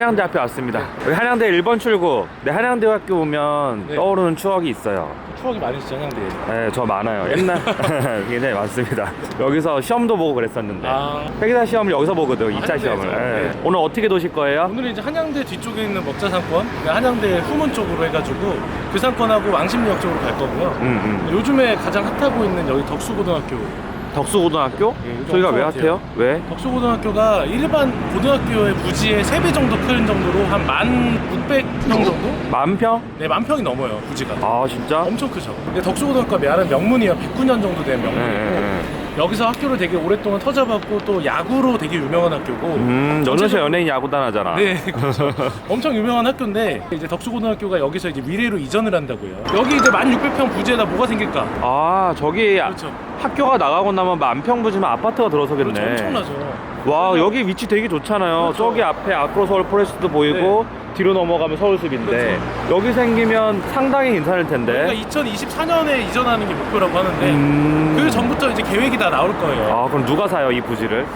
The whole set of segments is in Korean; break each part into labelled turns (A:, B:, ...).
A: 한양대 앞에 왔습니다. 여기 한양대 1번 출구. 네, 한양대 학교 오면
B: 네.
A: 떠오르는 추억이 있어요.
B: 추억이 많으시죠, 형들?
A: 네, 저 많아요. 옛날 굉장히 많습니다. 여기서 시험도 보고 그랬었는데.
B: 아.
A: 회계사 시험을 여기서 보거든, 2차
B: 한양대에서.
A: 시험을. 네.
B: 네.
A: 오늘 어떻게 도실 거예요?
B: 오늘은 이제 한양대 뒤쪽에 있는 먹자 상권, 그러니까 한양대 후문 쪽으로 해가지고 그 상권하고 왕십리역 쪽으로 갈 거고요.
A: 음, 음.
B: 요즘에 가장 핫하고 있는 여기 덕수고등학교.
A: 덕수고등학교?
B: 예, 요즘
A: 저희가 왜
B: 엄청
A: 핫해요? 왜?
B: 덕수고등학교가 일반 고등학교의 부지의 3배 정도 큰 정도로 한 1,600평 정도?
A: 만평?
B: 네, 만 평이 넘어요, 부지가.
A: 아, 진짜?
B: 엄청 크죠. 근데 덕수고등학교가 메아는 명문이에요. 109년 정도 된
A: 네,
B: 명문이고
A: 네, 네.
B: 여기서 학교를 되게 오랫동안 터잡았고 또 야구로 되게 유명한 학교고
A: 음, 너는 연예인 야구단 하잖아.
B: 네, 그렇죠. 엄청 유명한 학교인데 이제 덕수고등학교가 여기서 이제 미래로 이전을 한다고요. 여기 이제 1,600평 부지에다 뭐가 생길까?
A: 아, 저기
B: 그렇죠.
A: 학교가 나가고 나면 만평부지만 아파트가 들어서겠네.
B: 그렇죠. 엄청나죠.
A: 와 여기 위치 되게 좋잖아요
B: 그렇죠.
A: 저기 앞에 아크로 서울 포레스트도 보이고 뒤로 넘어가면 서울숲인데 여기 생기면 상당히 괜찮을 텐데
B: 그러니까 2024년에 이전하는 게 목표라고 하는데
A: 음...
B: 그 전부터 이제 계획이 다 나올 거예요.
A: 아 그럼 누가 사요 이 부지를?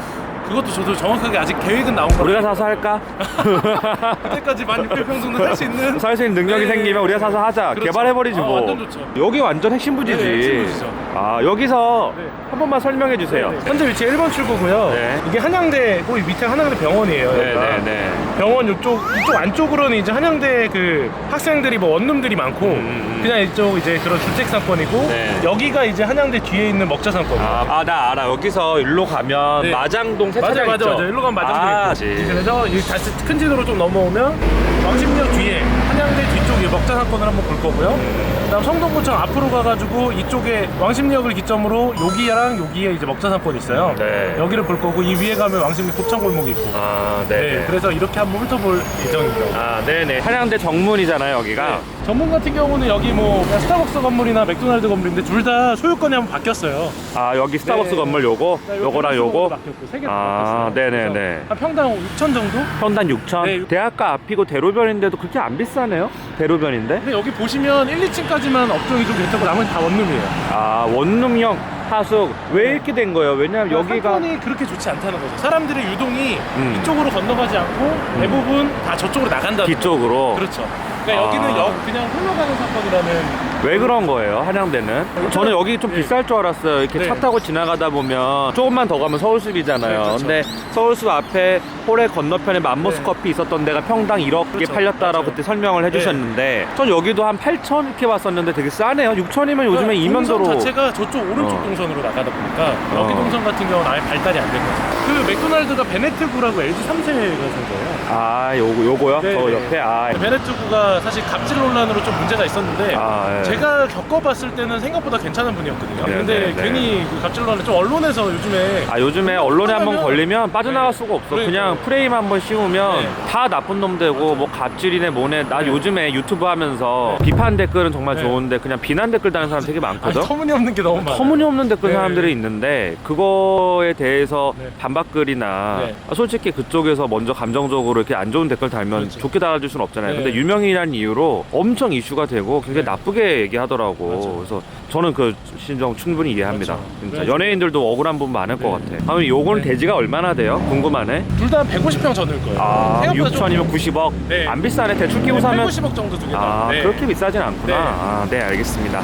B: 그것도 저도 정확하게 아직 계획은 나온 거예요.
A: 우리가 사서 할까?
B: 그때까지 1,600평 정도 할수 있는
A: 살 수 있는 능력이
B: 네.
A: 생기면 우리가 사서 하자
B: 그렇죠.
A: 개발해버리지
B: 아,
A: 뭐
B: 완전 좋죠.
A: 여기 완전 핵심 부지지
B: 네, 핵심 부지죠.
A: 아 여기서
B: 네.
A: 한 번만 설명해 주세요
B: 네, 네. 현재 위치 1번 출구고요.
A: 네.
B: 이게 한양대 그 밑에 한양대 병원이에요. 여기가.
A: 네네네
B: 병원 이쪽 이쪽 안쪽으로는 이제 한양대 그 학생들이 뭐 원룸들이 많고
A: 음, 음.
B: 그냥 이쪽 이제 그런 주택 상권이고
A: 네.
B: 여기가 이제 한양대 뒤에 있는 먹자 상권이에요.
A: 아 나 알아 여기서 일로 가면
B: 네.
A: 마장동 세차장
B: 맞아
A: 있죠?
B: 맞아. 일로 가면 맞아.
A: 아,
B: 아,
A: 그치.
B: 그래서 이 다시 큰 지도로 좀 넘어오면 왕십리역 뒤에 한양대 뒤쪽에 먹자 상권을 한번 볼 거고요. 그다음 성동구청 앞으로 가가지고 이쪽에 왕십 리역을 기점으로 여기랑 여기에 이제 먹자 상권이 있어요.
A: 네.
B: 여기를 볼 거고 이 위에 가면 왕십리 곱창 골목이 있고.
A: 아
B: 네.
A: 네네
B: 그래서 이렇게 한번 훑어볼 예정입니다.
A: 아 네네 한양대 정문이잖아요 여기가
B: 네. 전문 같은 경우는 여기 뭐 그냥 스타벅스 건물이나 맥도날드 건물인데 둘 다 소유권이 한번 바뀌었어요.
A: 아 여기 스타벅스
B: 네.
A: 건물 요거
B: 그러니까
A: 요거랑
B: 요거 바뀌었고 세개
A: 아,
B: 바뀌었어요.
A: 네네네.
B: 그래서 한 평당 6천 정도?
A: 평단 6천
B: 네.
A: 대학가 앞이고 대로변인데도 그렇게 안 비싸네요 대로변인데
B: 근데 여기 보시면 1, 2층까지만 업종이 좀 괜찮고 나머지 다 원룸이에요.
A: 아 원룸형 하숙 왜 이렇게 된 거예요 왜냐면 여기가
B: 상권이 그렇게 좋지 않다는 거죠. 사람들의 유동이
A: 음.
B: 이쪽으로 건너가지 않고 대부분 다 저쪽으로 나간다.
A: 뒤쪽으로
B: 그렇죠. 그러니까
A: 아.
B: 여기는 여- 그냥 흘러가는 사건이라는
A: 왜 그런 거예요 한양대는 저는 여기 좀
B: 네.
A: 비쌀 줄 알았어요 이렇게
B: 네.
A: 차 타고 지나가다 보면 조금만 더 가면 서울숲이잖아요
B: 네, 그렇죠.
A: 근데 서울숲 앞에 홀의 건너편에 맘모스
B: 네.
A: 커피 있었던 데가 평당 1억에
B: 그렇죠.
A: 팔렸다라고
B: 맞아요.
A: 그때 설명을 해주셨는데 전 여기도 한 8천 이렇게 봤었는데 되게 싸네요 6천이면 요즘에
B: 그러니까
A: 이면도로
B: 동선 자체가 저쪽 오른쪽
A: 어.
B: 동선으로 나가다 보니까 여기
A: 어.
B: 동선 같은 경우는 아예 발달이 안 된 거죠. 그 맥도날드가 베네트구라고 LG 3세가 생 거예요.
A: 아 요거 요거요?
B: 네,
A: 저
B: 네.
A: 옆에 아
B: 베네트구가 사실 갑질 논란으로 좀 문제가 있었는데
A: 아, 예.
B: 제가 겪어봤을 때는 생각보다 괜찮은 분이었거든요.
A: 네,
B: 근데
A: 네, 네.
B: 괜히 그 갑질 논란 좀 언론에서 요즘에
A: 아 요즘에 언론에 한 번
B: 하면-
A: 걸리면 빠져나갈
B: 네.
A: 수가 없어.
B: 그러니까요.
A: 그냥 프레임 한 번 씌우면
B: 네.
A: 다 나쁜 놈 되고 뭐 갑질이네 뭐네. 나
B: 네.
A: 요즘에 유튜브 하면서 비판 댓글은 정말
B: 네.
A: 좋은데 그냥 비난 댓글 다는 사람 되게
B: 아니,
A: 많거든.
B: 터무니없는 게 너무 많아요.
A: 터무니없는 댓글
B: 네.
A: 사람들이 있는데 그거에 대해서
B: 네.
A: 반박글이나
B: 네.
A: 아, 솔직히 그쪽에서 먼저 감정적으로 이렇게 안 좋은 댓글 달면
B: 그렇죠.
A: 좋게 달아줄 수는 없잖아요.
B: 네.
A: 근데 유명인이라는 이유로 엄청 이슈가 되고 굉장히
B: 네.
A: 나쁘게 얘기하더라고.
B: 맞아요.
A: 그래서 저는 그 심정 충분히 이해합니다.
B: 그렇죠.
A: 진짜
B: 그래서-
A: 연예인들도 억울한 부분 많을 것
B: 네.
A: 같아. 아니 요건
B: 네.
A: 대지가 얼마나 돼요? 궁금하네.
B: 둘 다 150평 전을 거예요.
A: 아,
B: 생각보다 좀-
A: 6천이면 90억.
B: 네.
A: 안 비싸네. 대출 끼고
B: 네,
A: 사면
B: 150억 정도 두개 다.
A: 아,
B: 네.
A: 그렇게 비싸진 않구나.
B: 네.
A: 아, 네, 알겠습니다.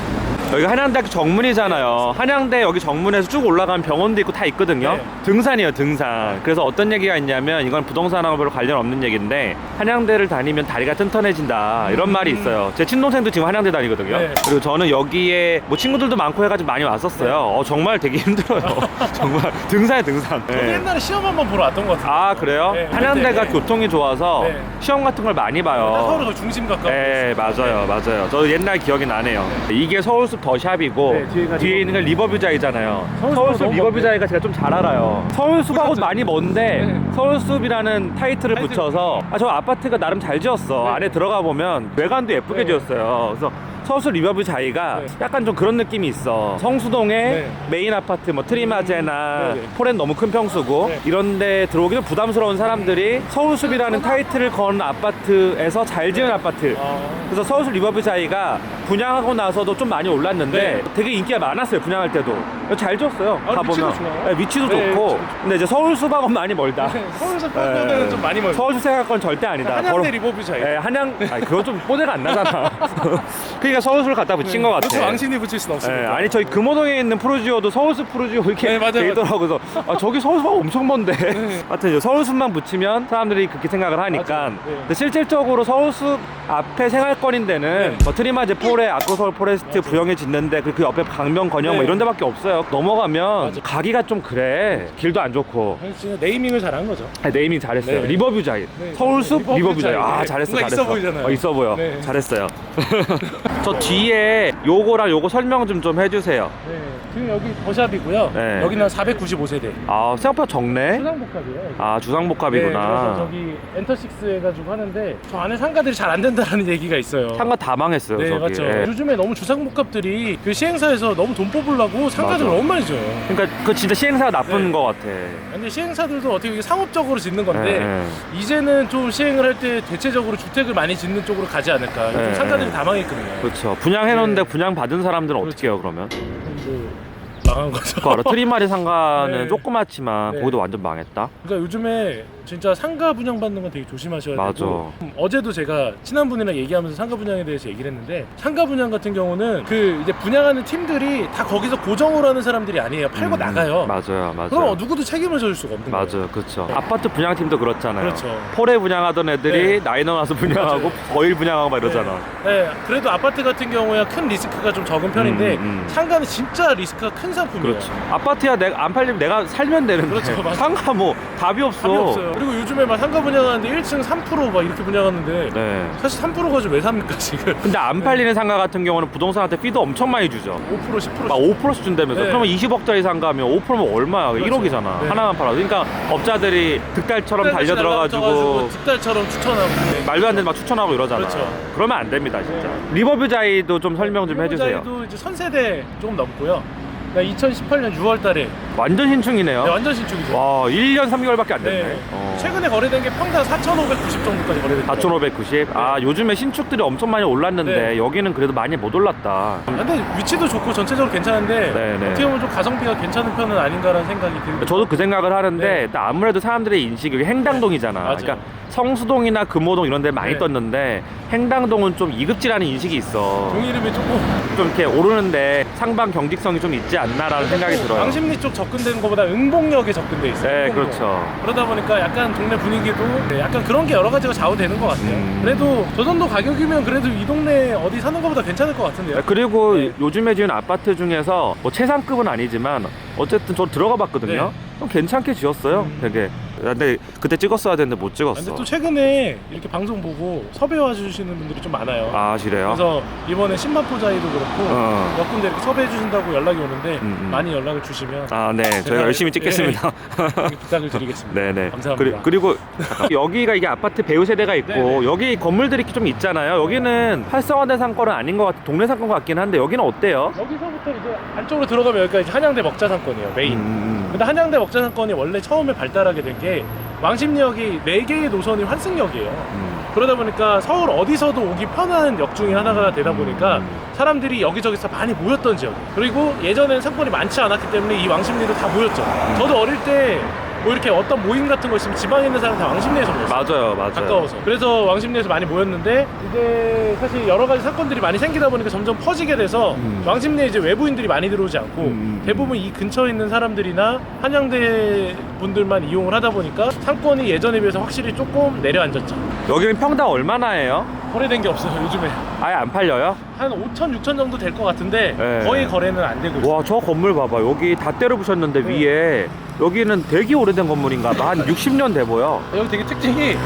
A: 여기가 한양대학교 정문이잖아요. 한양대 여기 정문에서 쭉 올라가면 병원도 있고 다 있거든요.
B: 네.
A: 등산이에요, 등산. 그래서 어떤 얘기가 있냐면 이건 부동산하고 별로 관련 없는 얘기인데 한양대를 다니면 다리가 튼튼해진다. 이런 말이 있어요. 제 친동생도 지금 한양대 다니거든요.
B: 네.
A: 그리고 저는 여기에 뭐 친구들도 많고 해가지고 많이 왔었어요. 어, 정말 되게 힘들어요. 정말 등산에 등산.
B: 저도
A: 네.
B: 옛날에 시험 한번 보러 왔던 것 같아요.
A: 아, 그래요?
B: 네,
A: 한양대가
B: 네.
A: 교통이 좋아서
B: 네.
A: 시험 같은 걸 많이 봐요.
B: 서울 그 중심 가까운.
A: 네 맞아요 맞아요 저 옛날 기억이 나네요 이게 서울 숲 더샵이고
B: 네, 뒤에가
A: 뒤에 있는 건 리버뷰자이잖아요
B: 서울숲
A: 서울숲
B: 너무
A: 리버뷰자이가 제가 좀 잘 알아요 서울숲하고? 많이 먼데
B: 네.
A: 서울숲이라는 타이틀을
B: 타이틀.
A: 붙여서 아, 저 아파트가 나름 잘 지었어
B: 네.
A: 안에 들어가 보면 외관도 예쁘게
B: 네.
A: 지었어요 그래서 서울숲 리버뷰자이가
B: 네.
A: 약간 좀 그런 느낌이 있어 성수동에
B: 네.
A: 메인 아파트 뭐 트리마제나
B: 네, 네.
A: 포렌 너무 큰 평수고
B: 네.
A: 이런데 들어오기는 부담스러운 사람들이 서울숲이라는 타이틀을 건 아파트에서 잘 지은 아파트
B: 아,
A: 그래서 서울숲 리버뷰자이가 분양하고 나서도 좀 많이 올랐는데
B: 네.
A: 되게 인기가 많았어요. 분양할 때도 잘 줬어요.
B: 아,
A: 가보면
B: 위치도 좋아요.
A: 네, 위치도
B: 네,
A: 좋고.
B: 위치도
A: 근데 이제 서울 수박은 많이 멀다.
B: 서울에서 평균은
A: 네.
B: 좀 많이 멀고
A: 서울 생각건 절대 아니다.
B: 한양대
A: 걸어-
B: 리버뷰 차이
A: 예, 한양, 아니, 그건 좀 뽀대가 안 나잖아. 그러니까 서울수를 갖다 붙인 것 같아.
B: 그렇죠 왕신이 붙일 순
A: 예,
B: 없으니까
A: 아니 저희 금호동에 있는 프로지오도 서울숲 프로지오 이렇게
B: 네, 맞아요,
A: 돼 있더라고요. 그래서 아, 저기 서울숲 엄청 먼데. 하여튼 이제 서울숲만 붙이면 사람들이 그렇게 생각을 하니까.
B: 맞아요. 네.
A: 근데 실질적으로 서울숲 앞에 생활권인 데는
B: 네.
A: 뭐 트리마 제 폴에 아크서울 포레스트 부영에 짓는데 그, 그 옆에 강명 건영 뭐
B: 네.
A: 이런 데밖에 없어요. 넘어가면
B: 맞아.
A: 가기가 좀 그래. 길도 안 좋고.
B: 진짜 네이밍을 잘한 거죠
A: 아, 네이밍 잘했어요.
B: 네.
A: 리버뷰 자이.
B: 네.
A: 서울숲
B: 리버뷰
A: 리버뷰 자이.
B: 자이.
A: 아
B: 네.
A: 잘했어
B: 뭔가
A: 잘했어.
B: 있어 보이잖아요.
A: 어, 있어 보여.
B: 네.
A: 잘했어요. 저 뒤에 요거랑 요거 설명 좀 좀 해주세요.
B: 네 지금 여기 더샵이고요
A: 네.
B: 여기는 495세대
A: 아 생각보다 적네.
B: 수상복합이에요.
A: 아
B: 네,
A: 주상복합이구나.
B: 그래서 저기 엔터식스 해가지고 하는데 저 안에 상가들이 잘 안 된다라는 얘기가 있어요.
A: 상가 다 망했어요.
B: 네
A: 저기.
B: 맞죠.
A: 예.
B: 요즘에 너무 주상복합들이 그 시행사에서 너무 돈 뽑으려고 상가들
A: 맞아.
B: 너무 많이 줘요.
A: 그러니까 그 진짜 시행사가 나쁜
B: 네.
A: 것 같아.
B: 근데 시행사들도 어떻게 이게 상업적으로 짓는 건데
A: 예, 예.
B: 이제는 좀 시행을 할 때 대체적으로 주택을 많이 짓는 쪽으로 가지 않을까. 요즘
A: 네,
B: 상가들이
A: 네.
B: 다 망했거든요.
A: 그렇죠. 분양해놓는데
B: 네.
A: 분양 받은 사람들은 어떻게 해요 그러면?
B: 뭐 망한 거죠.
A: 그거 알아? 트리마리 상가는
B: 네.
A: 조그맣지만
B: 네.
A: 거기도 완전 망했다.
B: 그러니까 요즘에 진짜 상가 분양 받는 건 되게 조심하셔야
A: 맞아.
B: 되고 음, 어제도 제가 친한 분이랑 얘기하면서 상가 분양에 대해서 얘기를 했는데 상가 분양 같은 경우는 그 이제 분양하는 팀들이 다 거기서 고정으로 하는 사람들이 아니에요 팔고
A: 음,
B: 나가요
A: 맞아요, 맞아요.
B: 그럼 누구도 책임을 져줄 수가 없는 거예요
A: 맞아요, 그렇죠. 아파트 분양팀도 그렇잖아요.
B: 그렇죠.
A: 폴에 분양하던 애들이 나이너 나서 분양하고. 거일 분양하고 막 이러잖아.
B: 네, 네, 그래도 아파트 같은 경우에 큰 리스크가 좀 적은 편인데
A: 음, 음.
B: 상가는 진짜 리스크가 큰 상품이에요
A: 그렇죠. 아파트야 내가 안 팔리면 내가 살면 되는데
B: 그렇죠, 맞아요.
A: 상가 뭐 답이 없어.
B: 답이 없어요 그리고 요즘에 막 상가 분양하는데 1층 3%막 이렇게 분양하는데
A: 네.
B: 사실 3%가 좀 왜 삽니까 지금
A: 근데 안 팔리는 상가 같은 경우는 부동산한테 피도 엄청 많이 주죠.
B: 5%
A: 10%막 5%씩 준다면서.
B: 네.
A: 그러면 20억짜리 상가면 5%면 얼마야?
B: 그렇죠.
A: 1억이잖아.
B: 네.
A: 하나만 팔아도. 그러니까 업자들이 득달처럼 달려들어가지고
B: 득달처럼 추천하고 네.
A: 말도 안 되는 막 추천하고 이러잖아.
B: 그렇죠.
A: 그러면 안 됩니다, 진짜.
B: 네.
A: 리버뷰 자이도 좀 설명 좀 해주세요.
B: 도 이제 선세대 조금 넘고요. 2018년 6월 달에
A: 완전 신축이네요.
B: 완전 신축이죠.
A: 와, 1년 3개월밖에 안 됐네.
B: 네.
A: 어.
B: 최근에 거래된 게 평당 4,590 정도까지 거래됐어요.
A: 4,590. 아, 요즘에 신축들이 엄청 많이 올랐는데
B: 네.
A: 여기는 그래도 많이 못 올랐다.
B: 근데 위치도 좋고 전체적으로 괜찮은데
A: 네, 네.
B: 어떻게 보면 좀 가성비가 괜찮은 편은 아닌가라는 생각이 들고
A: 저도 그 생각을 하는데
B: 네.
A: 또 아무래도 사람들의 인식이 여기 행당동이잖아.
B: 맞아요.
A: 그러니까 성수동이나 금호동 이런 데 많이
B: 네. 떴는데
A: 행당동은 좀 이급지라는 인식이 있어.
B: 종 이름이 조금
A: 좀 이렇게 오르는데 상방 경직성이 좀 있지 않나라는 생각이 들어요.
B: 왕십리 쪽 접근되는 것보다 응봉역에 접근돼 있어요.
A: 네,
B: 응봉역.
A: 그렇죠.
B: 그러다 보니까 약간 동네 분위기도 네, 약간 그런 게 여러 가지가 좌우되는 것 같아요.
A: 음.
B: 그래도 저 정도 가격이면 그래도 이 동네 어디 사는 것보다 괜찮을 것 같은데요.
A: 그리고
B: 네.
A: 요즘에 지은 아파트 중에서 뭐 최상급은 아니지만 어쨌든 저 들어가 봤거든요.
B: 네.
A: 좀 괜찮게 지었어요.
B: 음.
A: 되게. 근데 그때 찍었어야 되는데 못
B: 아,
A: 찍었어.
B: 근데 또 최근에 이렇게 방송 보고 섭외 와주시는 분들이 좀 많아요.
A: 아, 그래요?
B: 그래서 이번에 신마포자이도 그렇고
A: 어.
B: 몇 군데 이렇게 섭외해 주신다고 연락이 오는데
A: 음, 음.
B: 많이 연락을 주시면
A: 아, 네.
B: 저희가
A: 열심히 찍겠습니다.
B: 이렇게 부탁을 드리겠습니다.
A: 네 네.
B: 감사합니다.
A: 그리, 고 여기가 이게 아파트 배우 세대가 있고
B: 네 네.
A: 여기 건물들이 좀 있잖아요. 여기는 활성화된 상권은 아닌 것 같아. 동네 상권 같긴 한데 여기는 어때요?
B: 여기서부터 이제 안쪽으로 들어가면 여기가 이제 한양대 먹자 상권이에요 메인.
A: 음,
B: 근데 한양대 먹자 상권이 원래 처음에 발달하게 된 게 왕십리역이 네 개의 노선이 환승역이에요.
A: 음.
B: 그러다 보니까 서울 어디서도 오기 편한 역 중에 하나가 되다 보니까
A: 음.
B: 사람들이 여기저기서 많이 모였던 지역. 그리고 예전엔 상권이 많지 않았기 때문에 이 왕십리도 다 모였죠.
A: 음.
B: 저도 어릴 때 뭐 이렇게 어떤 모임 같은 거 있으면 지방에 있는 사람 다 왕십리에서 모였어요.
A: 맞아요, 맞아요.
B: 가까워서. 그래서 왕십리에서 많이 모였는데 이제 사실 여러 가지 사건들이 많이 생기다 보니까 점점 퍼지게 돼서
A: 음.
B: 왕십리에 이제 외부인들이 많이 들어오지 않고
A: 음.
B: 대부분 이 근처에 있는 사람들이나 한양대 분들만 이용을 하다 보니까 상권이 예전에 비해서 확실히 조금 내려앉았죠.
A: 여기는 평당 얼마나 해요?
B: 거래된 게 없어요 요즘에
A: 아예 안 팔려요?
B: 한 5천 6천 정도 될 것 같은데
A: 네.
B: 거의 거래는 안 되고 있어요.
A: 와, 저 건물 봐봐. 여기 다 때려 부셨는데
B: 네.
A: 위에 여기는 되게 오래된 건물인가 봐. 한 60년 돼 보여.
B: 여기 되게 특징이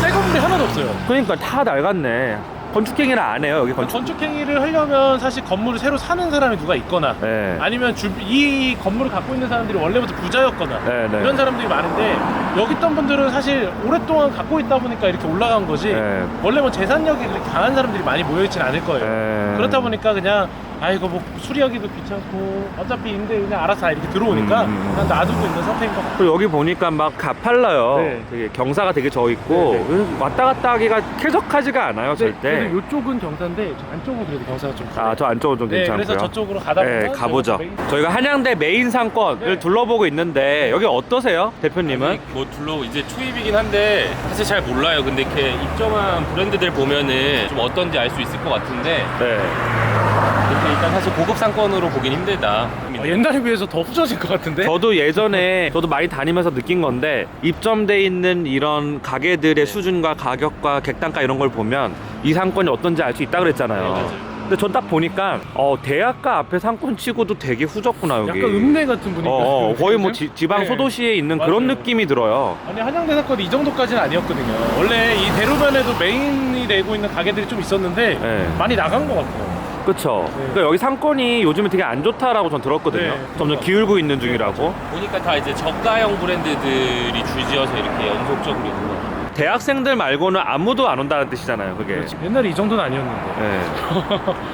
B: 새 건물이 하나도 없어요.
A: 그러니까 다 낡았네. 건축행위를 안 해요, 여기 건축.
B: 건축 행위를 하려면 사실 건물을 새로 사는 사람이 누가 있거나
A: 네.
B: 아니면 주, 이 건물을 갖고 있는 사람들이 원래부터 부자였거나
A: 네, 네.
B: 이런 사람들이 많은데 여기 있던 분들은 사실 오랫동안 갖고 있다 보니까 이렇게 올라간 거지
A: 네.
B: 원래 뭐 재산력이 그렇게 강한 사람들이 많이 모여있진 않을 거예요
A: 네.
B: 그렇다 보니까 그냥 아 이거 뭐 수리하기도 귀찮고 어차피 임대 그냥 알아서 다 이렇게 들어오니까
A: 음, 음, 음.
B: 그냥 놔두고 있는 상태인 것 같아요.
A: 그리고 여기 보니까 막 가팔라요.
B: 네.
A: 되게 경사가 되게 져 있고
B: 네,
A: 왔다 갔다 하기가 쾌적하지가 않아요, 절대.
B: 그래도 이쪽은 경사인데 저 안쪽은 그래도 경사가 좀
A: 아, 저 안쪽은 좀
B: 네,
A: 괜찮고요.
B: 그래서 저쪽으로 가다 보면
A: 네, 가보죠.
B: 저희가 메인-
A: 저희가 한양대 메인 상권을
B: 네.
A: 둘러보고 있는데 여기 어떠세요, 대표님은?
C: 뭐 둘러 이제 초입이긴 한데 사실 잘 몰라요. 근데 이렇게 입점한 브랜드들 보면은 좀 어떤지 알 수 있을 것 같은데
A: 네.
C: 이렇게 일단 사실 고급 상권으로 보긴 힘들다.
B: 어, 옛날에 비해서 더 후져진 것 같은데?
A: 저도 예전에 저도 많이 다니면서 느낀 건데 입점돼 있는 이런 가게들의 수준과 가격과 객단가 이런 걸 보면 이 상권이 어떤지 알 수 있다 그랬잖아요.
C: 네, 맞아요.
A: 근데 전 딱 보니까 어 대학가 앞에 상권 치고도 되게 후졌구나 여기.
B: 약간 음내 같은 분위기.
A: 어, 어, 거의 뭐 지, 지방
B: 네.
A: 소도시에 있는 그런
B: 맞아요.
A: 느낌이 들어요.
B: 아니 한양대 사건이 이 정도까지는 아니었거든요. 원래 이 대로변에도 메인이 내고 있는 가게들이 좀 있었는데
A: 네.
B: 많이 나간 것 같아요.
A: 그쵸.
B: 네.
A: 그러니까 여기 상권이 요즘에 되게 안 좋다라고 전 들었거든요.
B: 네,
A: 점점. 기울고 있는 중이라고.
C: 보니까 다 이제 저가형 브랜드들이 줄지어서 이렇게 연속적으로 있는 것 같아요.
A: 대학생들 말고는 아무도 안 온다는 뜻이잖아요. 그게.
B: 옛날에 이 정도는 아니었는데.
A: 네.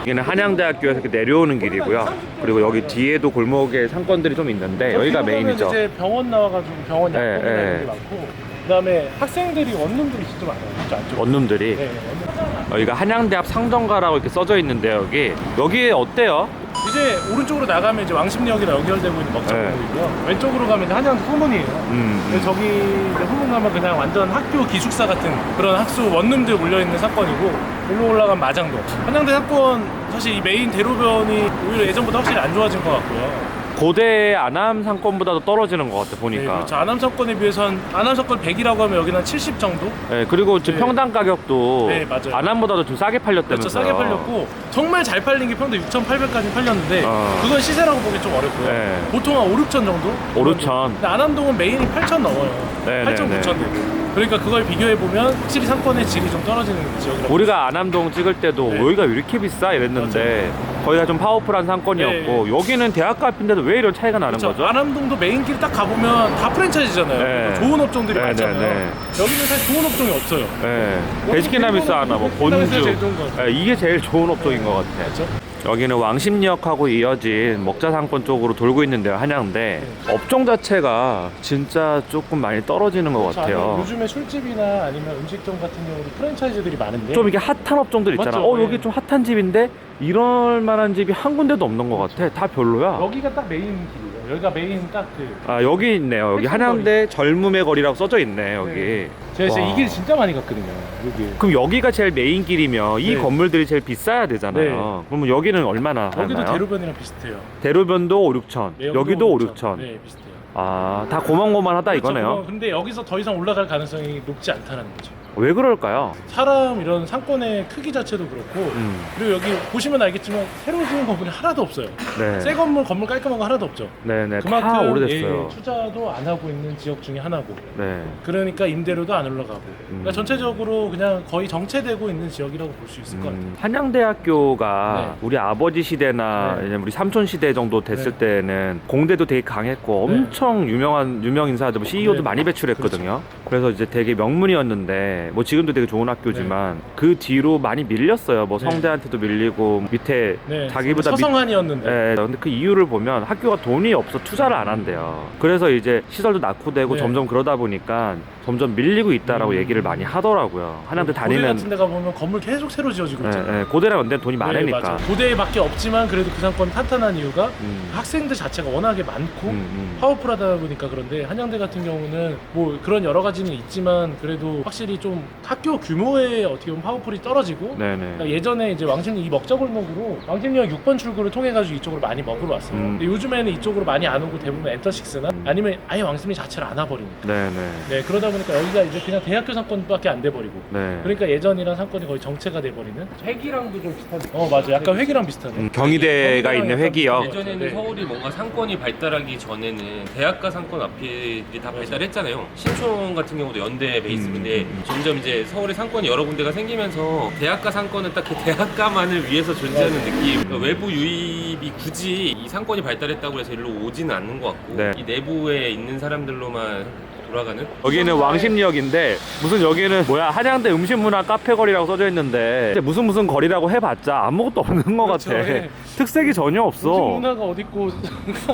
A: 여기는 한양대학교에서 이렇게 내려오는 길이고요. 그리고 여기 뒤에도 골목에 상권들이 좀 있는데 네, 여기가
B: 보면은
A: 메인이죠.
B: 이제 병원 나와가지고 병원
A: 네,
B: 약국이나
A: 네.
B: 게 많고 그다음에 학생들이 원룸들이 진짜 많아요. 진짜 안쪽.
A: 원룸들이
B: 네, 원룸.
A: 여기가 한양대 앞 상정가라고 이렇게 써져 있는데 여기 여기 어때요?
B: 이제 오른쪽으로 나가면 이제 왕십리역이랑 연결되고 있는 먹자골목이고요. 왼쪽으로 가면 이제 한양 후문이에요.
A: 네. 음.
B: 근데 저기 이제 후문 가면 그냥 완전 학교 기숙사 같은 그런 학수 원룸들 몰려 있는 사건이고 일로 올라가면 마장동. 한양대 사건 사실 이 메인 대로변이 오히려 예전보다 확실히 안 좋아진 것 같고요.
A: 고대 안암 상권보다도 떨어지는 것 같아
B: 네,
A: 보니까.
B: 그렇죠. 안암 비해서 한 안암 사건 100이라고 하면 여기는 한 70 정도?
A: 네, 그리고 지금
B: 네.
A: 평당 가격도
B: 네, 맞아요.
A: 안암보다도 좀 싸게 팔렸다면서요.
B: 그렇죠. 싸게 팔렸고 정말 잘 팔린 게 평당 6,800까지 팔렸는데
A: 어.
B: 그건 시세라고 보기 좀 어렵고요.
A: 네.
B: 보통 한 5, 6천 정도?
A: 5, 6천.
B: 근데 안암동은 메인이 8천 넘어요.
A: 네,
B: 8천,
A: 네,
B: 9천 되고. 그러니까 그걸 비교해 보면 확실히 상권의 질이 좀 떨어지는 지역이라고.
A: 우리가 안암동 찍을 때도
B: 네.
A: 여기가 왜 이렇게 비싸 이랬는데 거의 다 좀 파워풀한 상권이었고 여기는 대학가 앞인데도 왜 이런 차이가 나는
B: 그렇죠.
A: 거죠?
B: 안암동도 메인길 딱 가보면 다 프랜차이즈잖아요.
A: 네.
B: 좋은 업종들이
A: 네,
B: 많잖아요.
A: 네, 네.
B: 여기는 사실 좋은 업종이 없어요.
A: 네. 베스킨라빈스 하나 뭐
B: 베스킨라빈스가
A: 본주
B: 제일 좋은 거 같아요.
A: 네, 이게 제일 좋은 업종인 것 같아.
B: 그렇죠?
A: 여기는 왕십리역하고 이어진 먹자상권 쪽으로 돌고 있는데요 한양대
B: 네.
A: 업종 자체가 진짜 조금 많이 떨어지는 것
B: 그렇죠.
A: 같아요.
B: 아니, 요즘에 술집이나 아니면 음식점 같은 경우도 프랜차이즈들이 많은데
A: 좀 이게 핫한 업종들 있잖아.
B: 맞죠?
A: 어 여기
B: 네.
A: 좀 핫한 집인데 이럴 만한 집이 한 군데도 없는 것 같아. 다 별로야.
B: 여기가 딱 메인 길이에요. 여기가 메인 딱그
A: 아 여기 있네요. 여기
B: 핵심
A: 한양대 젊음의 거리라고 써져 있네 여기.
B: 네. 제가 진짜
A: 와.
B: 이 길 진짜 많이 갔거든요. 여기.
A: 그럼 여기가 제일 메인 길이면 이
B: 네.
A: 건물들이 제일 비싸야 되잖아요. 그러면 여기는 얼마나
B: 여기도
A: 하나요?
B: 대로변이랑 비슷해요.
A: 대로변도 5, 6천.
B: 네,
A: 여기도 5, 6천.
B: 네, 비슷해요.
A: 아, 다 고만고만하다
B: 그렇죠.
A: 이거네요.
B: 그거 근데 여기서 더 이상 올라갈 가능성이 높지 않다는 거죠.
A: 왜 그럴까요?
B: 사람 이런 상권의 크기 자체도 그렇고
A: 음,
B: 그리고 여기 보시면 알겠지만 새로 지은 건물이 하나도 없어요.
A: 네.
B: 새 건물 건물 깔끔한 거 하나도 없죠.
A: 네네.
B: 그만큼
A: 다 오래됐어요.
B: 예, 투자도 안 하고 있는 지역 중에 하나고
A: 네.
B: 그러니까 임대료도 안 올라가고 그러니까
A: 음.
B: 전체적으로 그냥 거의 정체되고 있는 지역이라고 볼 수 있을 것 같아요.
A: 음, 한양대학교가
B: 네.
A: 우리 아버지 시대나
B: 네.
A: 왜냐면 우리 삼촌 시대 정도 됐을
B: 네.
A: 때는 공대도 되게 강했고
B: 네.
A: 엄청 유명한 유명 인사들 뭐 CEO도
B: 네.
A: 많이 배출했거든요. 그래서 이제 되게 명문이었는데 뭐 지금도 되게 좋은 학교지만 그 뒤로 많이 밀렸어요. 뭐
B: 네.
A: 성대한테도 밀리고 밑에
B: 네,
A: 자기보다 밑-
B: 서성한이었는데
A: 예, 근데 그 이유를 보면 학교가 돈이 없어 투자를 안 한대요. 그래서 이제 시설도 낙후되고
B: 네.
A: 점점 그러다 보니까 점점 밀리고 있다라고
B: 음.
A: 얘기를 많이 하더라고요. 한양대
B: 고대
A: 다니는
B: 같은 데 가 보면 건물 계속 새로 지어지고
A: 예,
B: 있잖아요.
A: 예, 고대랑 연대는 돈이
B: 네,
A: 많으니까.
B: 맞아요. 고대밖에 없지만 그래도 그 상권 탄탄한 이유가
A: 음,
B: 학생들 자체가 워낙에 많고
A: 음, 음.
B: 파워풀하다 보니까 그런데 한양대 같은 경우는 뭐 그런 여러 가지 는 있지만 그래도 확실히 좀 학교 규모의 어떻게 보면 파워풀이 떨어지고
A: 네네.
B: 그러니까 예전에 이제 왕십리 이 먹자골목으로 왕십리역 6번 출구를 통해 가지고 이쪽으로 많이 먹으러 왔어요.
A: 음.
B: 근데 요즘에는 이쪽으로 많이 안 오고 대부분 엔터식스나 아니면 아예 왕십리 자체를 안 와버리니까.
A: 네네.
B: 네 그러다 보니까 여기가 이제 그냥 대학교 상권밖에 안 돼버리고.
A: 네.
B: 그러니까 예전이랑 상권이 거의 정체가 돼버리는. 회기랑도 좀 비슷한. 어 맞아, 약간 회기랑 비슷하네.
A: 음, 경희대가 있는 회기역.
C: 예전에는
B: 네.
C: 서울이 뭔가 상권이 발달하기 전에는 대학가 상권 앞이 다 발달했잖아요. 신촌 같은 경우도 연대 베이스인데
A: 음, 음.
C: 점점 이제 서울에 상권이 여러 군데가 생기면서 대학가 상권은 딱 그 대학가만을 위해서 존재하는 느낌. 그러니까 외부 유입이 굳이 이 상권이 발달했다고 해서 일로 오지는 않는 것 같고
A: 네.
C: 이 내부에 있는 사람들로만 돌아가는
A: 여기는 왕십리역인데 무슨 여기는 뭐야 한양대 음식문화 카페 거리라고 써져 있는데 진짜 무슨 무슨 거리라고 해봤자 아무것도 없는 것
B: 그렇죠,
A: 같아
B: 예.
A: 특색이 전혀 없어
B: 문화가 어디 있고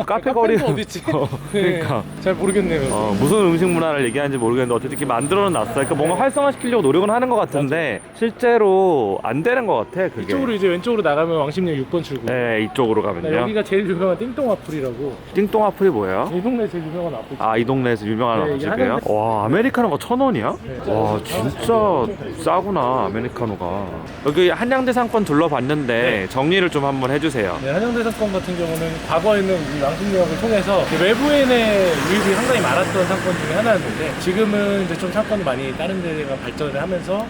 A: 카페 거리
B: 어디 있지?
A: 어, 그러니까
B: 잘 모르겠네요.
A: 어, 무슨 음식 문화를 얘기하는지 모르겠는데 어쨌든 이렇게 만들어는 놨어 그러니까 뭔가 활성화시키려고 노력은 하는 것 같은데 실제로 안 되는 것 같아 그게
B: 이쪽으로 이제 왼쪽으로 나가면 왕십리역 6번 출구.
A: 네 이쪽으로
B: 나
A: 가면요
B: 여기가 제일 유명한 띵동 와플이라고
A: 띵동 와플이 뭐예요?
B: 이 동네 제일 유명한 와플.
A: 아이 동네에서 유명한
B: 네,
A: 집이에요? 와 아메리카노가 천 원이야?
B: 네.
A: 와 진짜 싸구나 아메리카노가 여기 한양대 상권 둘러봤는데
B: 네.
A: 정리를 좀 한번 해주세요
B: 네, 한양대 상권 같은 경우는 과거에는 이 왕십리역을 통해서 외부인의 유입이 상당히 많았던 상권 중에 하나였는데 지금은 이제 좀 상권이 많이 다른 데가 발전을 하면서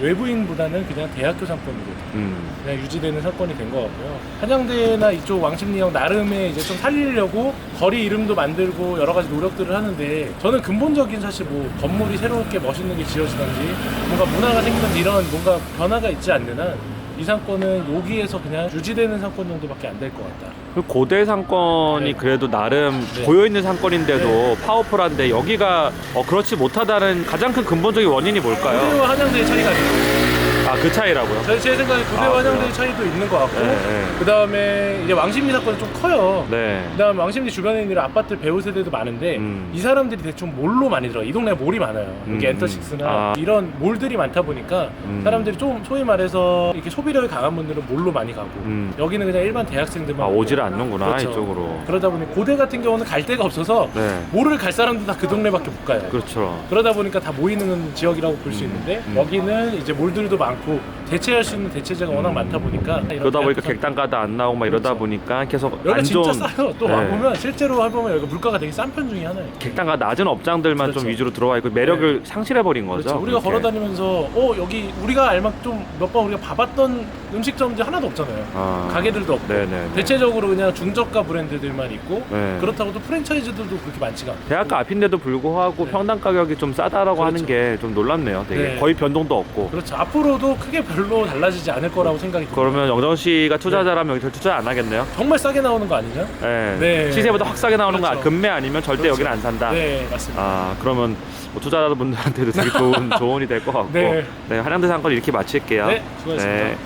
B: 외부인보다는 그냥 대학교 상권으로
A: 음.
B: 그냥 유지되는 사건이 된 것 같고요. 한양대나 이쪽 왕십리역 나름의 이제 좀 살리려고 거리 이름도 만들고 여러 가지 노력들을 하는데 저는 근본적인 사실 뭐 건물이 새롭게 멋있는 게 지어지든지 뭔가 문화가 생기든지 이런 뭔가 변화가 있지 않는 한 이 상권은 여기에서 그냥 유지되는 상권 정도밖에 안 될 것 같다.
A: 그 고대 상권이
B: 네.
A: 그래도 나름
B: 네.
A: 고여 있는 상권인데도 파워풀한데 여기가 어, 그렇지 못하다는 가장 큰 근본적인 원인이 뭘까요?
B: 한양대의 차이가 있어요.
A: 아 그 차이라고요?
B: 제, 제 생각에 고대와
A: 아, 그래요?
B: 차이도 있는 것 같고
A: 네, 네.
B: 그 다음에 이제 왕십리 사건이 좀 커요.
A: 네.
B: 그 다음 왕십리 주변에 있는 아파트 배우 세대도 많은데
A: 음.
B: 이 사람들이 대충 몰로 많이 들어. 이 동네가 몰이 많아요.
A: 음.
B: 엔터식스나
A: 아.
B: 이런 몰들이 많다 보니까
A: 음.
B: 사람들이 좀 소위 말해서 이렇게 소비력이 강한 분들은 몰로 많이 가고
A: 음.
B: 여기는 그냥 일반 대학생들만
A: 아
B: 오고.
A: 오지를 않는구나
B: 그렇죠.
A: 이쪽으로
B: 그러다 보니 고대 같은 경우는 갈 데가 없어서
A: 네
B: 몰을 갈 사람도 다 그 동네밖에 못 가요.
A: 그렇죠
B: 그러다 보니까 다 모이는 지역이라고 볼 수 있는데
A: 음.
B: 여기는 이제 몰들도 많고 대체할 수 있는 대체제가 워낙 많다 보니까
A: 그러다 보니까 객단가도 안 나오고 막 이러다
B: 그렇죠.
A: 보니까 계속
B: 여기가
A: 안
B: 진짜
A: 좋은
B: 싸요. 또
A: 네.
B: 와보면 실제로 해보면 여기 물가가 되게 싼 편 중에 하나예요.
A: 객단가 낮은 업장들만
B: 그렇죠.
A: 좀 위주로 들어와 있고 매력을 상실해 버린 거죠.
B: 그렇죠. 우리가
A: 그렇게.
B: 걸어다니면서 어 여기 우리가 알막 좀몇 번 우리가 봐봤던 음식점들이 하나도 없잖아요.
A: 아.
B: 가게들도 없고
A: 네네.
B: 대체적으로 그냥 중저가 브랜드들만 있고
A: 네.
B: 그렇다고 또 프랜차이즈들도 그렇게 많지가 않고
A: 대학가 앞인데도 불구하고
B: 네.
A: 평당 가격이 좀 싸다라고
B: 그렇죠.
A: 하는 게 좀 놀랍네요. 되게
B: 네.
A: 거의 변동도 없고.
B: 그렇죠. 앞으로도 크게 별로 달라지지 않을 거라고 생각이 듭니다.
A: 그러면 영정 씨가 투자자라면 여기 투자 안 하겠네요.
B: 정말 싸게 나오는 거 아니냐?
A: 네.
B: 네.
A: 시세보다 확 싸게 나오는 거
B: 그렇죠.
A: 금매 아니면 절대
B: 그렇죠.
A: 여기는 안 산다.
B: 네 맞습니다.
A: 아 그러면 뭐 투자자분들한테도 되게 좋은 조언이 될 것 같고.
B: 네.
A: 네 한양대 상권 이렇게 마칠게요.
B: 네, 수고하셨습니다.
A: 네.